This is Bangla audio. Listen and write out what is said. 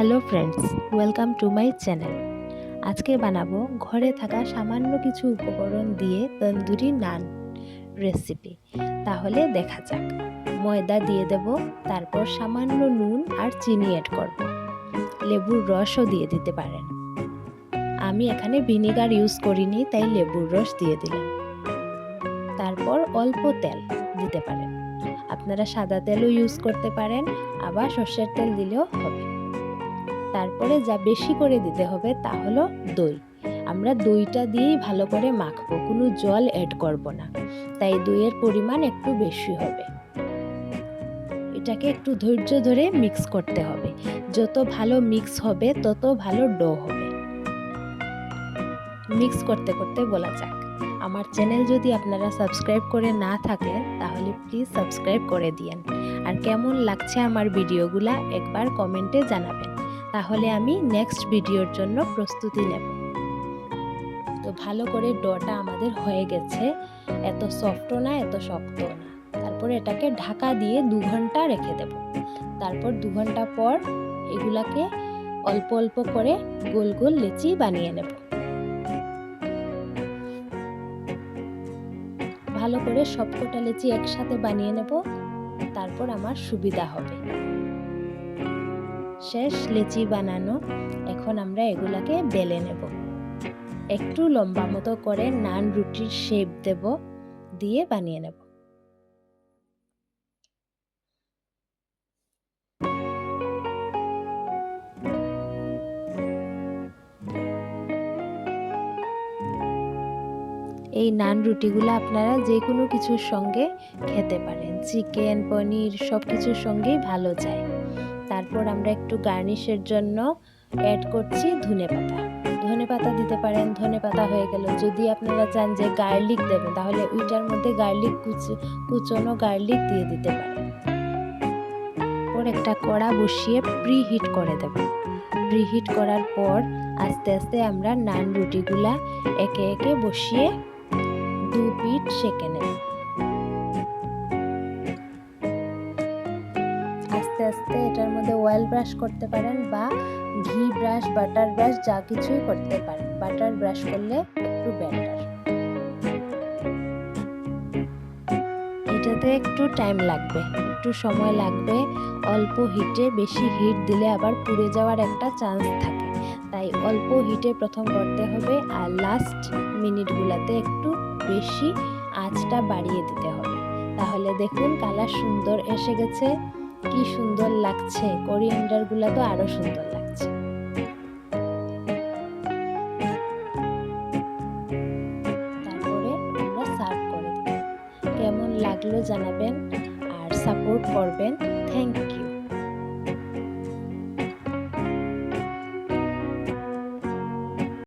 Hello friends, welcome to my channel. আজকে বানাবো ঘরে থাকা সামান্য কিছু উপকরণ দিয়ে তন্দুরি নান রেসিপি তাহলে দেখা যাক। ময়দা দিয়ে দেব, তারপর সামান্য নুন আর চিনি অ্যাড করব। লেবুর রসও দিয়ে দিতে পারেন। আমি এখানে ভিনেগার ইউজ করিনি, তাই লেবুর রস দিয়ে দিলাম। তারপর অল্প তেল দিতে পারেন। আপনারা সাদা তেলও ইউজ করতে পারেন, আবার সর্ষের তেল দিলেও হবে। তারপরে যা বেশি করে দিতে হবে তা হলো দই। আমরা দইটা দিয়েই ভালো করে মাখবো, কোনো জল অ্যাড করব না। তাই দইয়ের পরিমাণ একটু বেশি হবে। এটাকে একটু ধৈর্য ধরে মিক্স করতে হবে। যত ভালো মিক্স হবে, তত ভালো ডো হবে। মিক্স করতে করতে বলা যাক। আমার চ্যানেল যদি আপনারা সাবস্ক্রাইব করে না থাকেন, তাহলে প্লিজ সাবস্ক্রাইব করে দিয়েন। আর কেমন লাগছে আমার ভিডিওগুলা একবার কমেন্টে জানাবেন। তাহলে আমি নেক্সট ভিডিওর জন্য প্রস্তুতি নেব। তো ভালো করে ডটা আমাদের হয়ে গেছে। এত সফটও না, এত শক্তও না। তারপর এটাকে ঢাকা দিয়ে দু ঘণ্টা রেখে দেব। তারপর দু ঘণ্টা পর এগুলাকে অল্প অল্প করে গোল গোল লেচি বানিয়ে নেব। ভালো করে সবকটা লেচি একসাথে বানিয়ে নেব। তারপর আমার সুবিধা হবে। শেষ লেচি বানানো, এখন আমরা এগুলাকে বেলে নেব। একটু লম্বা মতো করে নান রুটির শেপ দেব, দিয়ে বানিয়ে নেব। এই নান রুটিগুলো আপনারা যে কোনো কিছুর সঙ্গে খেতে পারেন। চিকেন, পনির সব কিছুর সঙ্গেই ভালো যায়। তারপর আমরা একটু গার্নিশের জন্য অ্যাড করছি ধনে পাতা। ধনে পাতা দিতে পারেন, ধনে পাতা হয়ে গেল। যদি আপনারা চান যে গার্লিক দেবেন, তাহলে ওইটার মধ্যে গার্লিক কুচি, কুচনো গার্লিক দিয়ে দিতে পারেন। পর একটা কড়া বসিয়ে প্রি হিট করে দেব। প্রি হিট করার পর আস্তে আস্তে আমরা নান রুটিগুলা একে একে বসিয়ে দু পিঠ সেঁকে নেব। আস্তে আস্তে এটার মধ্যে অয়েল ব্রাশ করতে পারেন বা ঘি ব্রাশ বাটার ব্রাশ যা কিছুই করতে পারেন। বাটার ব্রাশ করলে একটু বেটার এটাতে একটু টাইম লাগবে, একটু সময় লাগবে। অল্প হিটে বেশি হিট দিলে আবার পুড়ে যাওয়ার একটা চান্স থাকে। তাই অল্প হিটে প্রথম করতে হবে আর লাস্ট মিনিটগুলোতে একটু বেশি আঁচটা বাড়িয়ে দিতে হবে। তাহলে দেখুন কালার সুন্দর এসে গেছে। কি সুন্দর লাগছে। কোরিয়েন্ডারগুলো তো আরও সুন্দর লাগছে। তারপরে সার্ভ কেমন লাগল জানাবেন আর সাপোর্ট করবেন। Thank you